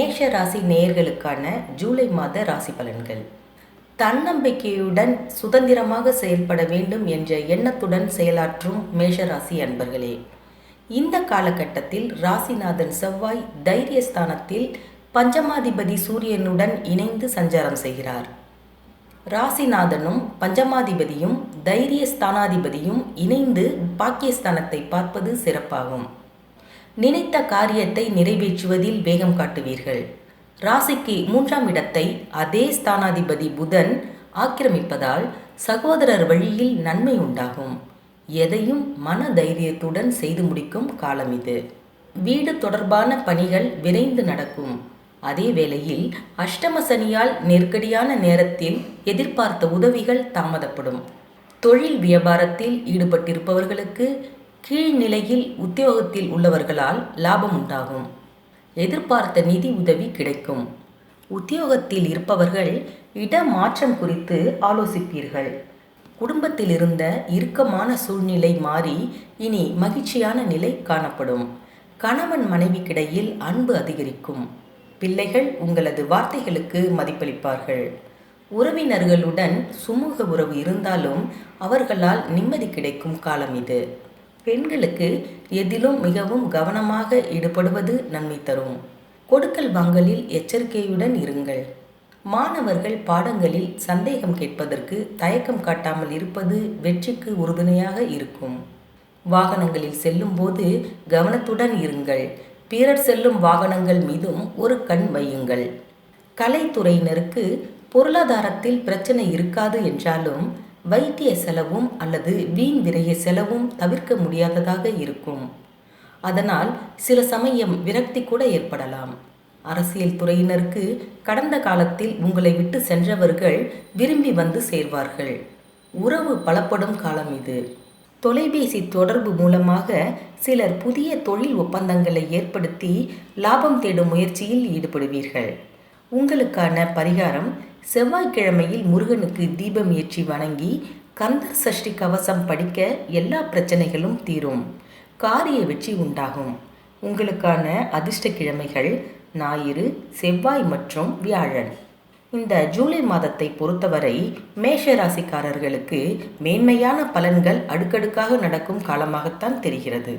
மேஷ ராசி நேயர்களுக்கான ஜூலை மாத ராசி பலன்கள். தன்னம்பிக்கையுடன் சுதந்திரமாக செயல்பட வேண்டும் என்ற எண்ணத்துடன் செயலாற்றும் மேஷராசி அன்பர்களே. இந்த காலகட்டத்தில் ராசிநாதன் செவ்வாய் தைரியஸ்தானத்தில் பஞ்சமாதிபதி சூரியனுடன் இணைந்து சஞ்சாரம் செய்கிறார். ராசிநாதனும் பஞ்சமாதிபதியும் தைரிய ஸ்தானாதிபதியும் இணைந்து பாக்கியஸ்தானத்தை பார்ப்பது சிறப்பாகும். நினைத்த காரியத்தை நிறைவேற்றுவதில் வேகம் காட்டுவீர்கள். ராசிக்கு மூன்றாம் இடத்தை அதே ஸ்தானாதிபதி புதன் ஆக்கிரமிப்பதால் சகோதரர் வழியில் நன்மை உண்டாகும். எதையும் மன தைரியத்துடன் செய்து முடிக்கும் காலம் இது. வீடு தொடர்பான பணிகள் விரைந்து நடக்கும். அதே வேளையில் அஷ்டம சனியால் நெருக்கடியான நேரத்தில் எதிர்பார்த்த உதவிகள் தாமதப்படும். தொழில் வியாபாரத்தில் ஈடுபட்டிருப்பவர்களுக்கு கீழ்நிலையில் உத்தியோகத்தில் உள்ளவர்களால் லாபம் உண்டாகும் எதிர்பார்த்த நிதி உதவி கிடைக்கும். உத்தியோகத்தில் இருப்பவர்கள் இடமாற்றம் குறித்து ஆலோசிப்பீர்கள். குடும்பத்தில் இருந்த இறுக்கமான சூழ்நிலை மாறி இனி மகிழ்ச்சியான நிலை காணப்படும். கணவன் மனைவிக்கிடையில் அன்பு அதிகரிக்கும். பிள்ளைகள் உங்களது வார்த்தைகளுக்கு மதிப்பளிப்பார்கள். உறவினர்களுடன் சுமூக உறவு இருந்தாலும் அவர்களால் நிம்மதி கிடைக்கும் காலம் இது. பெண்களுக்கு எதிலும் மிகவும் கவனமாக ஈடுபடுவது நன்மை தரும். கொடுக்கல் வாங்கலில் எச்சரிக்கையுடன் இருங்கள். மாணவர்கள் பாடங்களில் சந்தேகம் கேட்பதற்கு தயக்கம் காட்டாமல் இருப்பது வெற்றிக்கு உறுதுணையாக இருக்கும். வாகனங்களில் செல்லும்போது கவனத்துடன் இருங்கள். பிறர் செல்லும் வாகனங்கள் மீதும் ஒரு கண் வையுங்கள். கலைத்துறையினருக்கு பொருளாதாரத்தில் பிரச்சனை இருக்காது என்றாலும் வைத்திய செலவும் அல்லது வீண் விரைய செலவும் தவிர்க்க முடியாததாக இருக்கும். அதனால் சில சமயம் விரக்தி கூட ஏற்படலாம். அரசியல் துறையினருக்கு கடந்த காலத்தில் உங்களை விட்டு சென்றவர்கள் விரும்பி வந்து சேர்வார்கள். உறவு பலப்படும் காலம் இது. தொலைபேசி தொடர்பு மூலமாக சிலர் புதிய தொழில் ஒப்பந்தங்களை ஏற்படுத்தி லாபம் தேடும் முயற்சியில் ஈடுபடுவீர்கள். உங்களுக்கான பரிகாரம் செவ்வாய்க்கிழமையில் முருகனுக்கு தீபம் ஏற்றி வணங்கி கந்தர் சஷ்டி கவசம் படிக்க எல்லா பிரச்சனைகளும் தீரும். காரிய வெற்றி உண்டாகும். உங்களுக்கான அதிர்ஷ்ட கிழமைகள் ஞாயிறு செவ்வாய் மற்றும் வியாழன். இந்த ஜூலை மாதத்தை பொறுத்தவரை மேஷ ராசிக்காரர்களுக்கு மேன்மையான பலன்கள் அடுக்கடுக்காக நடக்கும் காலமாகத்தான் தெரிகிறது.